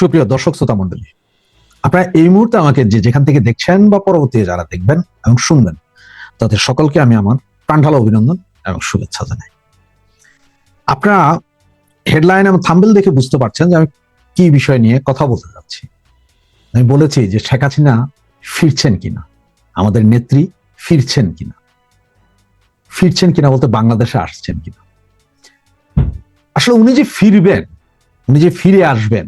সুপ্রিয় দর্শক, শ্রোতা মন্ডলী আপনারা এই মুহূর্তে আমাকে যে যেখান থেকে দেখছেন বা পরবর্তী যারা দেখবেন এবং শুনবেন, তাদের সকলকে আমি আমার প্রাণঢালা অভিনন্দন এবং শুভেচ্ছা জানাই। আপনারা হেডলাইন এবং থাম্বেল দেখে বুঝতে পারছেন যে আমি কি বিষয় নিয়ে কথা বলতে যাচ্ছি। আমি বলেছি যে শেখ হাসিনা ফিরছেন কিনা? আমাদের নেত্রী ফিরছেন কিনা? ফিরছেন কিনা বলতে বাংলাদেশে আসছেন কিনা? আসলে উনি যে ফিরবেন, উনি যে ফিরে আসবেন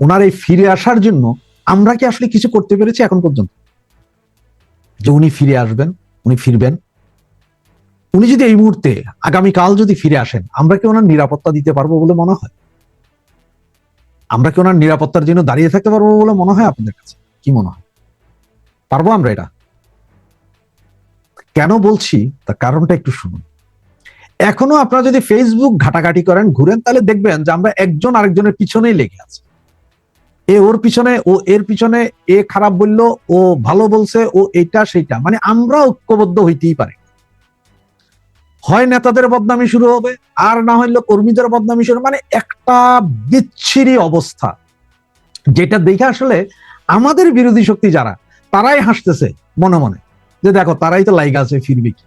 ওনার এই ফিরে আসার জন্য আমরা কি আসলে কিছু করতে পেরেছি এখন পর্যন্ত? যে উনি ফিরে আসবেন, উনি ফিরবেন। উনি যদি এই মুহূর্তে, আগামীকাল যদি ফিরে আসেন, আমরা কি ওনার নিরাপত্তা দিতে পারব বলে মনে হয়? আমরা কি ওনার নিরাপত্তার জন্য দাঁড়িয়ে থাকতে পারব বলে মনে হয় আপনাদের কাছে? কি মনে হয়? পারব আমরা এটা? কেন বলছি? তার কারণটা একটু শুনুন। এখনও আপনারা যদি ফেসবুক ঘাটাঘাটি করেন, ঘুরেন, তাহলে দেখবেন যে আমরা একজন আরেকজনের পিছনেই লেগে আছি। এ ওর পিছনে, ও এর পিছনে, এ খারাপ বলল, ও ভালো বলছে, ও এটা সেইটা। মানে আমরা ঐক্যবদ্ধ হইতেই পারি। হয় নেতাদের বদনামি শুরু হবে, আর না হইলে কর্মীদের বদনামি শুরু মানে একটা বিচ্ছিরি অবস্থা। যেটা দেখে আসলে আমাদের বিরোধী শক্তি যারা, তারাই হাসতেছে মনে মনে। যে দেখো, তারাই তো লাইগা আছে, ফিরবে কি?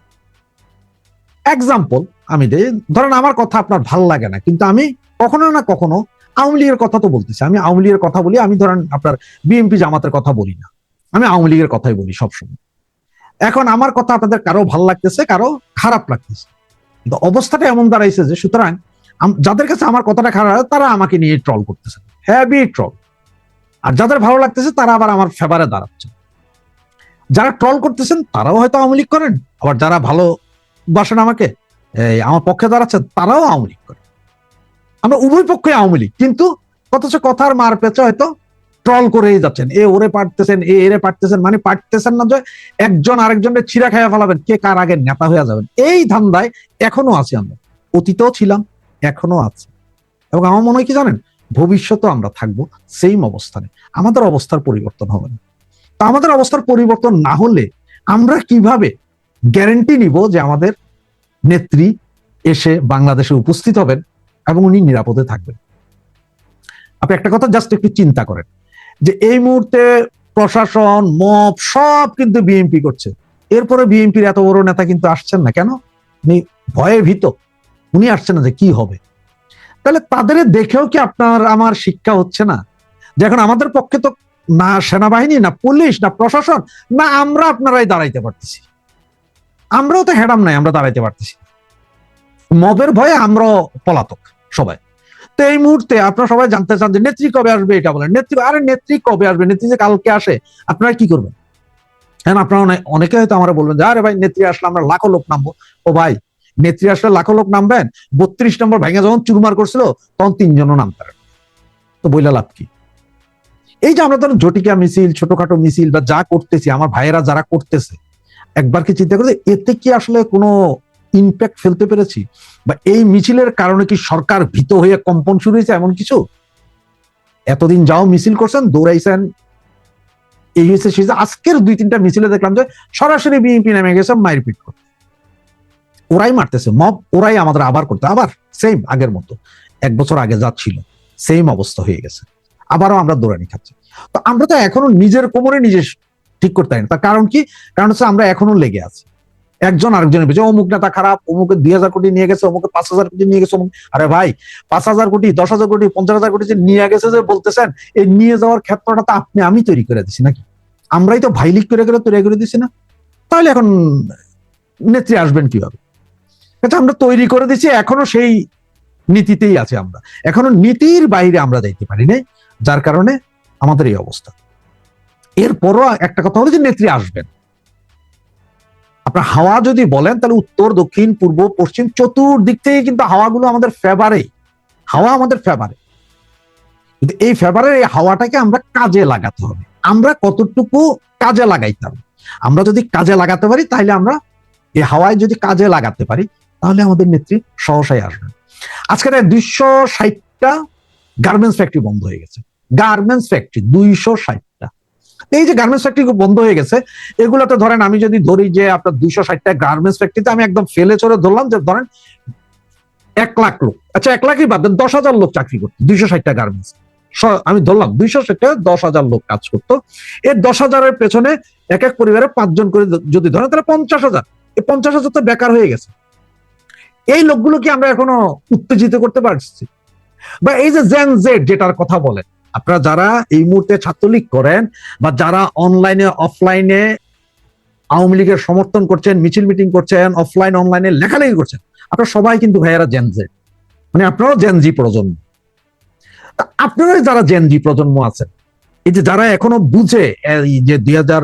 এক্সাম্পল আমি দেই ধরেন আমার কথা আপনার ভালো লাগে না, কিন্তু আমি কখনো না কখনো আওয়ামী লীগের কথা তো বলতেছি। আমি আওয়ামী লীগের কথা বলি, আমি ধরেন আপনার বিএনপি জামাতের কথা বলি না। আমি আওয়ামী লীগের কথাই বলি সবসময়। এখন আমার কথা আপনাদের কারও ভালো লাগতেছে, কারও খারাপ লাগতেছে। কিন্তু অবস্থাটা এমন দাঁড়াইছে যে সুতরাং যাদের কাছে আমার কথাটা খারাপ তারা আমাকে নিয়ে ট্রল করতেছে। হ্যাভি ট্রল আর যাদের ভালো লাগতেছে, তারা আবার আমার ফেভারে দাঁড়াচ্ছে। যারা ট্রল করতেছেন, তারাও হয়তো আওয়ামী লীগ করেন। আবার যারা ভালো বাসেন আমাকে আমার পক্ষে দাঁড়াচ্ছেন, তারাও আওয়ামী লীগ করে আমরা উভয় পক্ষে আওয়ামী লীগ। কিন্তু অথচ কথার মার পেঁচে হয়তো ট্রল করেই যাচ্ছেন। এ ওরে পারতেছেন, এ এরে পারতেছেন মানে পারতেছেন না যে একজন আরেকজনের ছিঁড়া খাইয়া ফেলাবেন, কে কার আগে নেতা হয়ে যাবেন। এই ধান্দায় এখনও আছি আমরা। অতীতেও ছিলাম, এখনও আছি। এবং আমার মনে হয় কি জানেন? ভবিষ্যতেও আমরা থাকব সেম অবস্থানে। আমাদের অবস্থার পরিবর্তন হবে না। তা আমাদের অবস্থার পরিবর্তন না হলে আমরা কীভাবে গ্যারেন্টি নিব যে আমাদের নেত্রী এসে বাংলাদেশে উপস্থিত হবেন? এবং উনি নিরাপদে থাকবেন। আপনি একটা কথা জাস্ট একটু চিন্তা করেন, যে এই মুহূর্তে প্রশাসন মপ সব কিন্তু বিএনপি করছে। এরপরে বিএনপির এত বড় নেতা কিন্তু আসছেন না কেন? উনি ভয়ে ভীত। উনি আসছেন না যে কি হবে। তাহলে তাদের দেখেও কি আপনার আমার শিক্ষা হচ্ছে না? যে এখন আমাদের পক্ষে তো না সেনাবাহিনী, না পুলিশ, না প্রশাসন, না আমরা আপনারাই দাঁড়াইতে পারতেছি। আমরাও তো হেডাম নাই, আমরা দাঁড়াইতে পারতেছি। মবের ভয়ে আমরা পলাতক, সবাই। তো এই মুহূর্তে আপনারা সবাই জানতে চান যে নেত্রী কবে আসবে এটা বলেন। নেত্রী, আরে নেত্রী কবে আসবে? নেত্রী যে কালকে আসে, আপনারা কি করবেন? হ্যাঁ আপনারা অনেকে হয়তো আমরা বলবেন যে, আরে ভাই, নেত্রী আসলে আমরা লাখো লোক নামবো। ও ভাই, নেত্রী আসলে লাখো লোক নামবেন? বত্রিশ নম্বর ভেঙে যখন চুরমার করছিল, তখন তিনজনও নামতে তো বইলা লাভ কি? এই যে আমরা ধরুন জটিকা মিছিল, ছোটখাটো মিছিল বা যা করতেছি, আমার ভাইয়েরা যারা করতেছে, একবার কি চিন্তা করে এতে কি আসলে কোনো ইম্প্যাক্ট ফেলতে পেরেছি? বা এই মিছিলের কারণে কি সরকার ভীত হয়ে কম্পন শুরু হয়েছে এমন কিছু? এতদিন যাও মিছিল করছেন, দৌড়াইছেন। এই হয়েছে, সেই আজকের দুই তিনটা মিছিলে দেখলাম যে সরাসরি বিএনপি নেমে গেছে মারপিট করতে ওরাই মারতেছে, মব ওরাই আমাদের আবার করতে আবার সেম আগের মতো। এক বছর আগে যা ছিল সেম অবস্থা হয়ে গেছে। আবারও আমরা দৌড়ানি খাচ্ছি। তো আমরা তো এখনও নিজের কোমরে নিজে ঠিক করতে পারি না। তার কারণ কি? কারণ হচ্ছে আমরা এখনও লেগে আছি। একজন আরেকজনের পিছনে, অমুক নেতা খারাপ, অমুকে দুই হাজার কোটি নিয়ে গেছে, অমুকে পাঁচ হাজার কোটি নিয়ে গেছে, অমুক আরে ভাই, পাঁচ হাজার কোটি, দশ হাজার কোটি, পঞ্চাশ হাজার কোটি যে নিয়ে গেছে যে বলতেছেন, এই নিয়ে যাওয়ার ক্ষেত্রটা তো আপনি, আমি তৈরি করে দিছি নাকি? আমরাই তো ভাইলিক করে করে তৈরি করে দিছি না? তাহলে এখন নেত্রী আসবেন কীভাবে? এটা আমরা তৈরি করে দিছি, এখনও সেই নীতিতেই আছে আমরা। এখনও নীতির বাইরে আমরা যাইতে পারি নাই, যার কারণে আমাদের এই অবস্থা। এরপরও একটা কথা হলো যে নেত্রী আসবেন। আপনার হাওয়া যদি বলেন, তাহলে উত্তর, দক্ষিণ, পূর্ব, পশ্চিম, চতুর্দিক থেকে কিন্তু হাওয়াগুলো আমাদের ফেভারে হাওয়া আমাদের ফেভারে কিন্তু এই ফেভারের এই হাওয়াটাকে আমরা কাজে লাগাতে হবে। আমরা কতটুকু কাজে লাগাইতাম আমরা যদি কাজে লাগাতে পারি, তাহলে আমরা এই হাওয়ায় যদি কাজে লাগাতে পারি, তাহলে আমাদের নেত্রী সহসাই আসবে। আজকের দুইশো ষাটটা গার্মেন্টস ফ্যাক্টরি বন্ধ হয়ে গেছে। গার্মেন্টস ফ্যাক্টরি দুইশো ষাটটা এই যে গার্মেন্টস ফ্যাক্টরি বন্ধ হয়ে গেছে, এগুলোতে ধরেন আমি যদি ধরি যে আপনার দুইশো ষাটটা গার্মেন্টস ফ্যাক্টরিতে আমি একদম ফেলে চড়ে ধরলাম, যে ধরেন এক লাখ লোক। আচ্ছা এক লাখই বাদ দেন, দশ হাজার লোক চাকরি করতো, দুইশো ষাটটা গার্মেন্টস আমি ধরলাম, দুইশো সেটে দশ হাজার লোক কাজ করতো। এর দশ হাজারের পেছনে এক এক পরিবারে পাঁচজন করে যদি ধরেন, তাহলে পঞ্চাশ হাজার। এই পঞ্চাশ হাজার তো বেকার হয়ে গেছে। এই লোকগুলো কি আমরা এখনও উত্তেজিত করতে পারছি? বা এই যে জেন জেড যেটার কথা বলেন আপনারা যারা এই মুহূর্তে ছাত্রলীগ করেন বা যারা অনলাইনে অফলাইনে আওয়ামী লীগের সমর্থন করছেন, মিছিল মিটিং করছেন অফলাইন অনলাইনে লেখালেখি করছেন, আপনারা সবাই কিন্তু ভাইয়ারা জেনজে মানে আপনারাও জেনজি প্রজন্ম। আপনারাই যারা জেনজি প্রজন্ম আছেন, এই যে যারা এখনও বুঝে এই যে দুই হাজার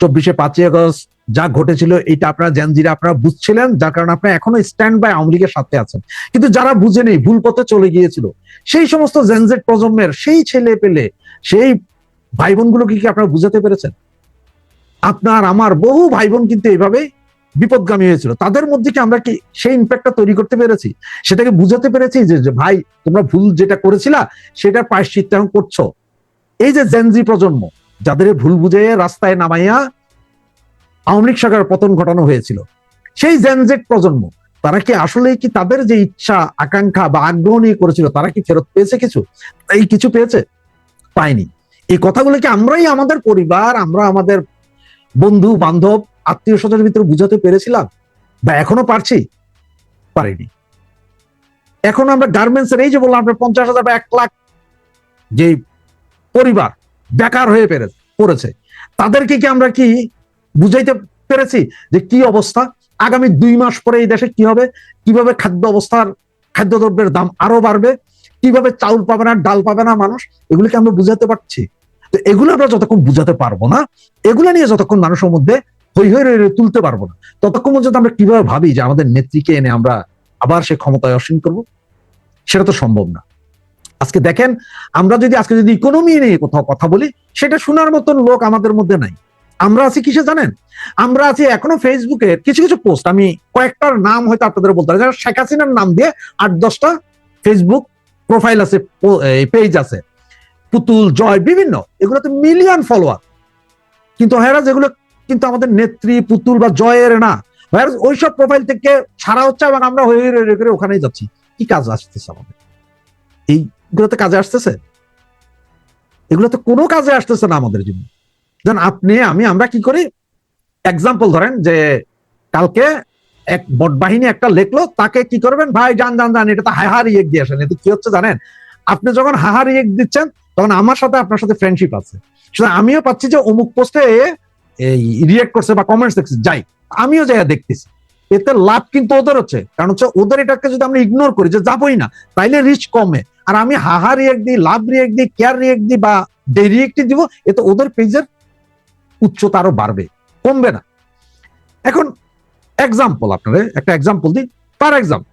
চব্বিশে পাঁচই আগস্ট যা ঘটেছিল, এটা আপনারা জেনজিরা আপনারা বুঝছিলেন, যার কারণে আপনারা এখনও স্ট্যান্ড বাই আওয়ামী লীগের সাথে আছেন। কিন্তু যারা বুঝে নেই ভুল পথে চলে গিয়েছিল, সেই সমস্ত জেনজেট প্রজন্মের সেই ছেলে পেলে, সেই ভাই বোনগুলোকে কি আপনারা বুঝাতে পেরেছেন? আপনার, আমার বহু ভাই বোন কিন্তু এইভাবে বিপদগামী হয়েছিল। তাদের মধ্যে কি আমরা কি সেই ইম্প্যাক্টটা তৈরি করতে পেরেছি? সেটাকে বুঝাতে পেরেছি যে ভাই, তোমরা ভুল যেটা করেছিলা, সেটার প্রায়শ্চিত্ত এখন করছ। এই যে জেনজি প্রজন্ম যাদের ভুল বুঝে রাস্তায় নামাইয়া আওয়ামী লীগ সরকারের পতন ঘটানো হয়েছিল। সেই জেনজেট প্রজন্ম, তারা কি আসলে কি তাদের যে ইচ্ছা, আকাঙ্ক্ষা বা আগ্রহ নিয়ে করেছিল, তারা কি ফেরত পেয়েছে কিছু? এই কিছু পেয়েছে? পায়নি। এই কথাগুলো কি আমরাই আমাদের পরিবার, আমরা আমাদের বন্ধু, বান্ধব, আত্মীয় স্বজনের ভিতরে বুঝাতে পেরেছিলাম? বা এখনও পারছি? পারিনি। এখন আমরা গার্মেন্টস এর এই যে বললাম, আপনার পঞ্চাশ হাজার বা এক লাখ যে পরিবার বেকার হয়ে পেরে পড়েছে। তাদেরকে কি আমরা কি বুঝাইতে পেরেছি যে কি অবস্থা? আগামী দুই মাস পরে এই দেশে কি হবে? কীভাবে খাদ্য অবস্থার খাদ্যদ্রব্যের দাম আরও বাড়বে? কীভাবে চাউল পাবে না, ডাল পাবে না মানুষ? এগুলিকে আমরা বুঝাতে পারছি। তো এগুলো আমরা যতক্ষণ বুঝাতে পারব না, এগুলো নিয়ে যতক্ষণ মানুষের মধ্যে হই হই তুলতে পারব না, ততক্ষণ পর্যন্ত আমরা কীভাবে ভাবি যে আমাদের নেত্রীকে এনে আমরা আবার সে ক্ষমতায় অসীন করব? সেটা তো সম্ভব না। আজকে দেখেন, আমরা যদি আজকে যদি ইকোনমি নিয়ে কোথাও কথা বলি, সেটা শোনার মতন লোক আমাদের মধ্যে নাই। আমরা আছি কিসে জানেন? আমরা আছি এখনও ফেসবুকে কিছু কিছু পোস্ট আমি কয়েকটার নাম হয়তো আপনাদের বলতে পারি। শেখ হাসিনার নাম দিয়ে আট দশটা ফেসবুক প্রোফাইল আছে পেজ আছে। পুতুল, জয়, বিভিন্ন, এগুলোতে মিলিয়ন ফলোয়ার কিন্তু হেরা যেগুলো কিন্তু আমাদের নেত্রী, পুতুল বা জয়ের না। ওইসব প্রোফাইল থেকে ছাড়া হচ্ছে এবং আমরা হয়ে করে ওখানেই যাচ্ছি। কি কাজ আসতেছে আমাদের? এইগুলোতে কাজে আসতেছে? এগুলোতে কোনো কাজে আসতেছে না আমাদের জন্য। দেন আপনি, আমি, আমরা কি করি? এক্সাম্পল ধরেন যে কালকে এক বট বাহিনী একটা লেখলো, তাকে কি করবেন? ভাই, যান যান যান, এটা তো হাহার ইয়েক দিয়ে আসেন। এতে কি হচ্ছে জানেন? আপনি যখন হাহার ইয়েক দিচ্ছেন, তখন আমার সাথে আপনার সাথে ফ্রেন্ডশিপ আছে। সুতরাং আমিও পাচ্ছি যে অমুক পোস্টে রিয়েক্ট করছে বা কমেন্টস দেখছি, যাই, আমিও যাই দেখতেছি। এতে লাভ কিন্তু ওদের হচ্ছে। কারণ হচ্ছে ওদের এটাকে যদি আমরা ইগনোর করি যে যাবোই না, তাইলে রিচ কমে। আর আমি হাহা রিয়েক্ট দিই লাভ রিয়েক্ট দিই কেয়ার রিয়েক্ট দিই বা ডে রিয়েক্ট দিব এতে ওদের পেজের উচ্চতা আরও বাড়বে, কমবে না। এখন এক্সাম্পল আপনাদের, একটা এক্সাম্পল দিই ফর এক্সাম্পল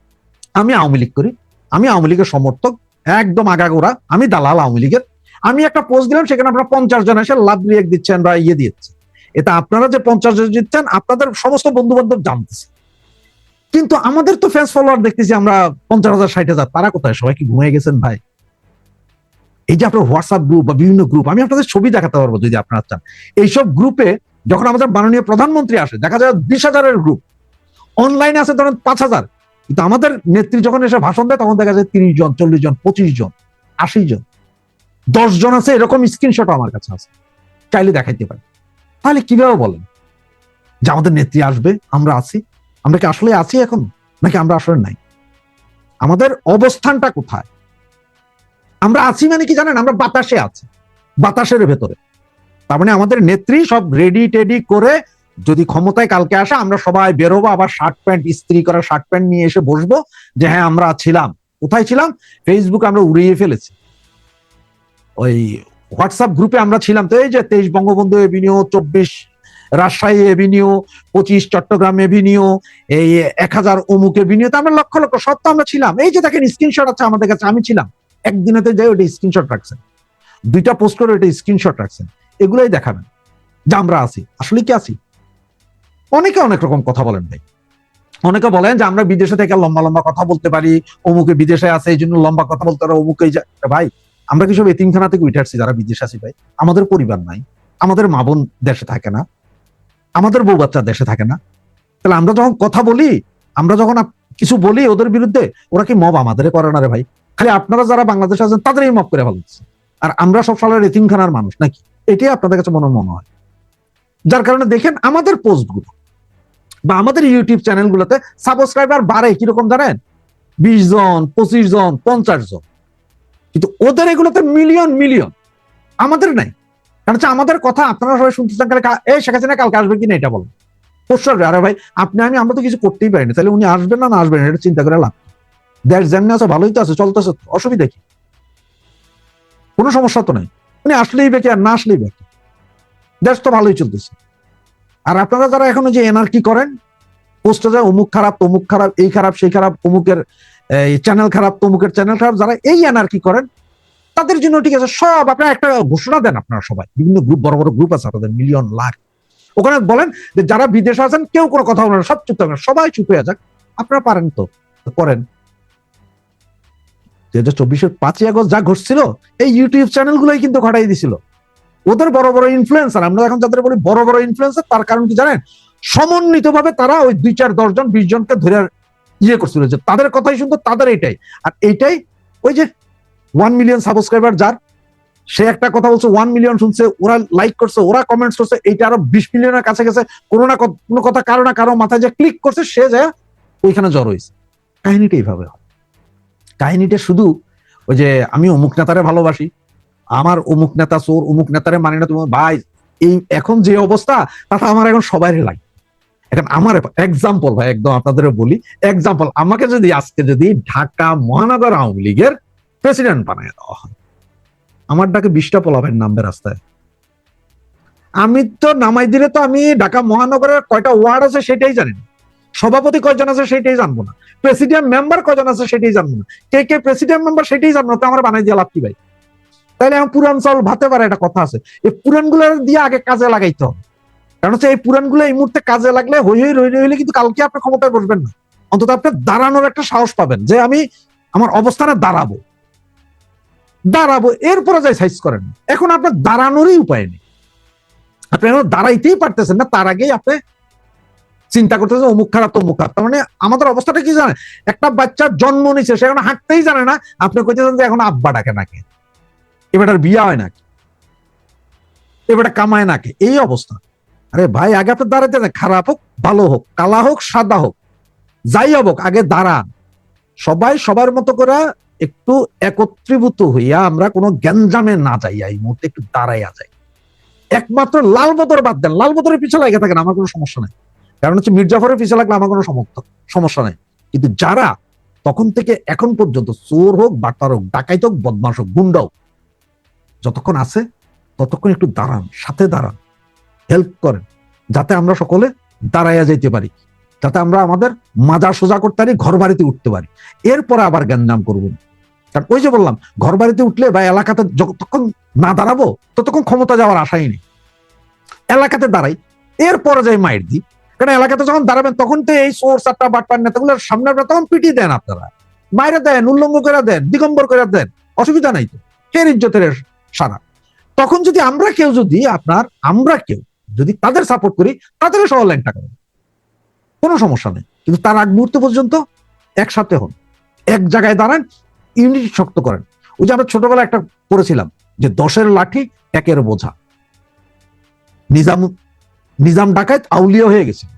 আমি আওয়ামী লীগ করি, আমি আওয়ামী লীগের সমর্থক, একদম আগাগোড়া, আমি দালাল আওয়ামী লীগের, আমি একটা পোস্ট দিলাম, সেখানে আপনারা পঞ্চাশ জন এসে লাভ রিয়েক্ট দিচ্ছেন বা ইয়ে দিচ্ছেন। এটা আপনারা যে পঞ্চাশ জন দিচ্ছেন, আপনাদের সমস্ত বন্ধু বান্ধব জানতেছে। কিন্তু আমাদের তো ফেস ফলোয়ার দেখতেছি আমরা পঞ্চাশ হাজার, ষাট হাজার। তারা কোথায়? সবাই কি ঘুমিয়ে গেছেন ভাই? এই যে আপনার হোয়াটসঅ্যাপ গ্রুপ বা বিভিন্ন গ্রুপ আমি আপনাদের ছবি দেখাতে পারব যদি আপনারা চান। এইসব গ্রুপে যখন আমাদের মাননীয় প্রধানমন্ত্রী আসে, দেখা যায় বিশ হাজারের গ্রুপ অনলাইনে আছে ধরেন পাঁচ হাজার। কিন্তু আমাদের নেত্রী যখন এসে ভাষণ দেয়, তখন দেখা যায় তিরিশ জন, চল্লিশ জন, পঁচিশ জন, আশি জন। দশ জন আছে, এরকম স্ক্রিনশট আমার কাছে আছে। চাইলে দেখাইতে পারি। তাহলে কীভাবে বলেন? যে আমাদের নেত্রী আসবে, আমরা আছি। আমরা কি আসলে আছি এখন? নাকি আমরা আসলে নাই? আমাদের অবস্থানটা কোথায়? আমরা আছি মানে কি জানেন? আমরা বাতাসে আছি, বাতাসের ভেতরে। তার মানে আমাদের নেত্রী সব রেডি টেডি করে যদি ক্ষমতায় কালকে আসে, আমরা সবাই বেরোবো, আবার শার্ট প্যান্ট, ইস্ত্রি করা শার্ট প্যান্ট নিয়ে এসে বসবো যে হ্যাঁ আমরা ছিলাম। কোথায় ছিলাম? ফেসবুক আমরা উড়িয়ে ফেলেছি। ওই হোয়াটসঅ্যাপ গ্রুপে আমরা ছিলাম তো, এই যে তেইশ বঙ্গবন্ধু এভিনিউ চব্বিশ রাজশাহী এভিনিউ পঁচিশ চট্টগ্রাম এভিনিউ এই এক হাজার অমুক এভিনিউ আমরা লক্ষ লক্ষ তো আমরা ছিলাম। এই যে দেখেন স্ক্রিনশট আছে আমাদের কাছে, আমি ছিলাম। একদিনেতে যাই ওটা স্ক্রিনশট রাখছেন। দুইটা পোস্ট করে ওটা স্ক্রিনশট রাখছেন। এগুলোই দেখাবেন। যে আমরা আছি। আসলে কি আছি? অনেকে অনেক রকম কথা বলেন ভাই। অনেকে বলেন যে আমরা বিদেশে থেকে লম্বা লম্বা কথা বলতে পারি, অমুকে বিদেশে আছে এই জন্য লম্বা কথা বলতে পারে, অমুকে ভাই, আমরা কি সব এতিমখানা থেকে উঠে আসছি যারা বিদেশে আছি ভাই? আমাদের পরিবার নাই। আমাদের মা বোন দেশে থাকে না। আমাদের বউ বাচ্চা দেশে থাকে না। তাহলে আমরা যখন কথা বলি, আমরা যখন কিছু বলি ওদের বিরুদ্ধে, ওরা কি মব আমাদের করে না রে ভাই? খালি আপনারা যারা বাংলাদেশে আছেন, তাদেরই মব করে ফেলছে আর আমরা সব সালের এতিমখানার মানুষ নাকি? এটাই আপনাদের কাছে মনে মনে হয়। যার কারণে দেখেন আমাদের পোস্টগুলো বা আমাদের ইউটিউব চ্যানেলগুলোতে সাবস্ক্রাইবার বাড়ে কীরকম জানেন? বিশ জন, পঁচিশ জন, পঞ্চাশ জন। কিন্তু ওদের এগুলোতে মিলিয়ন মিলিয়ন আমাদের নাই। কারণ হচ্ছে আমাদের কথা আপনারা সবাই শুনতে চান এই শেখ হাসিনা কালকে আসবে কিনা এটা বলেন। পরশু আসবে আরে ভাই, আপনি, আমি, আমরা তো কিছু করতেই পারিনি, তাহলে উনি আসবেন না না আসবেন এটা চিন্তা করে লাভ? দেশ যেমনি আছে, ভালোই তো আছে, চলতেছে অসুবিধা কি? কোনো সমস্যা তো নাই। উনি আসলেই বেকি আর না আসলেই বেকি দেশ তো ভালোই চলতেছে। আর আপনারা যারা এখন যে এনআরকি করেন, পোস্টে যায়, অমুক খারাপ, তমুক খারাপ, এই খারাপ, সেই খারাপ, অমুকের চ্যানেল খারাপ, তমুকের চ্যানেল খারাপ, যারা এই এনআরকি করেন তাদের জন্য ঠিক আছে, সব আপনারা একটা ঘোষণা দেন আপনারা সবাই। বিভিন্ন গ্রুপ বড় বড় গ্রুপ আছে আপনাদের মিলিয়ন লাখ। ওখানে বলেন যে যারা বিদেশে আছেন, কেউ কোনো কথা বলেন সব চুপ থাকবেন সবাই চুপ হয়ে যাক। আপনারা পারেন তো করেন। দুই হাজার চব্বিশের পাঁচই আগস্ট যা ঘটছিল, এই ইউটিউব চ্যানেলগুলোই কিন্তু ঘটাই দিছিল। ওদের বড় বড় ইনফ্লুয়েন্সার আমরা এখন যাদের বলি বড় বড় ইনফ্লুয়েন্সার তার কারণ কি জানেন? সমন্বিত ভাবে তারা ওই দুই চার দশ জন, বিশ জনকে ধরে ইয়ে করছিল যে তাদের কথাই শুনতো, তাদের এটাই। আর এইটাই ওই যে ওয়ান মিলিয়ন সাবস্ক্রাইবার যার। সে একটা কথা বলছে ওয়ান মিলিয়ন শুনছে, ওরা লাইক করছে, ওরা কমেন্টস করছে, এইটা আরও বিশ মিলিয়নের কাছে গেছে কোনো না কোনো কথা কারও না কারও মাথায় যে ক্লিক করছে, সে যায় ওইখানে জড় হয়েছে। কাহিনীটা এইভাবে হয়। কাহিনীটা শুধু ওই যে আমি অমুক নেতারে ভালোবাসি, আমার অমুক নেতা চোর, অমুক নেতারে মানে না তোমার ভাই, এই এখন যে অবস্থা, তাতে আমার এখন সবাই লাগে এখন আমার এক্সাম্পল ভাই, একদম আপনাদের বলি এক্সাম্পল আমাকে যদি আজকে যদি ঢাকা মহানগর আওয়ামী লীগের প্রেসিডেন্ট বানায় দেওয়া হয়। আমার ডাকে বিশটা পোলাবেন নামবে রাস্তায়। আমি তো নামাই দিলে তো আমি ঢাকা মহানগরের কয়টা ওয়ার্ড আছে সেটাই জানি সভাপতি কয়জন আছে সেটাই জানব না। প্রেসিডেন্ট মেম্বার কয়জন আছে সেটাই জানব না। কে কে প্রেসিডেন্ট মেম্বার সেটাই জানব না, তো আমার বানাই দিয়ে লাভ কি ভাই? তাইলে আমার পুরান চাল ভাতে পারে একটা কথা আছে। এই পুরান দিয়ে আগে কাজে লাগাইতে হবে। কারণ হচ্ছে এই পুরান এই মুহূর্তে কাজে লাগলে হই হই রই রই হইলে কিন্তু কালকে আপনি ক্ষমতায় বসবেন না। অন্তত আপনি দাঁড়ানোর একটা সাহস পাবেন যে আমি আমার অবস্থানে দাঁড়াবো। দাঁড়াবো, এরপরে যাই সাইজ করেন। এখন আপনার দাঁড়ানোরই উপায় নেই। আপনি এখন দাঁড়াইতেই পারতেছেন না, তার আগেই আপনি চিন্তা করতেছেন, অমুক খারাপ, তমুক খারাপ। মানে আমাদের অবস্থাটা কি জানে একটা বাচ্চার জন্ম নিছে, সে এখন হাঁটতেই জানে না। আপনি কইতেছেন যে এখন আব্বা ডাকে নাকি? এবারটার বিয়া হয় নাকি? এবারটা কামায় নাকি? এই অবস্থা। আরে ভাই, আগে আপনি দাঁড়াতে না খারাপ হোক, ভালো হোক, কালা হোক, সাদা হোক, যাই হোক, আগে দাঁড়ান। সবাই সবার মতো করে একটু একত্রীভূত হইয়া আমরা কোনো গ্যাঞ্জামে না যাই এই মুহূর্তে একটু দাঁড়াইয়া যাই। একমাত্র লাল বদর বাদ দেন। লাল বদরের পিছনে লাগে থাকেন, আমার কোনো সমস্যা নাই। কারণ হচ্ছে মির্জাফরের পিছনে লাগলে আমার কোনো সমস্যা নাই। কিন্তু যারা তখন থেকে এখন পর্যন্ত চোর হোক বাটার হোক, ডাকাইত হোক বদমাস হোক, গুন্ডা হোক, যতক্ষণ আছে ততক্ষণ একটু দাঁড়ান, সাথে দাঁড়ান, হেল্প করেন, যাতে আমরা সকলে দাঁড়াইয়া যাইতে পারি, যাতে আমরা আমাদের মাজা সোজা করতে পারি ঘর বাড়িতে উঠতে পারি। এরপরে আবার গ্যাঞ্জাম করব। না। কারণ ওই যে বললাম ঘর বাড়িতে উঠলে বা এলাকাতে যতক্ষণ না দাঁড়াবো, ততক্ষণ ক্ষমতা যাওয়ার আশাই নেই। এলাকাতে দাঁড়াই, এরপরে যাই মাইর দিই। কারণ এলাকাতে যখন দাঁড়াবেন, তখন তো এই সোর্স আটটা বাটপার নেতাগুলোর সামনে আপনারা তখন পিটিয়ে দেন আপনারা। মাইরে দেন, উল্লঙ্গ করে দেন, দিগম্বর করে দেন, অসুবিধা নাই তো। ফের ইজ্জতের সারা? তখন যদি আমরা কেউ যদি আপনার, আমরা কেউ যদি তাদের সাপোর্ট করি, তাদের সহ লাইন টাকা। কোনো সমস্যা নেই। কিন্তু তার আগ মুহূর্ত পর্যন্ত একসাথে হন। এক জায়গায় দাঁড়ান ইউনিটি শক্ত করেন। ওই যে আমরা ছোটবেলায় একটা করেছিলাম যে দশের লাঠি, একের বোঝা। নিজাম নিজাম ডাকায় আউলিয়া হয়ে গেছে।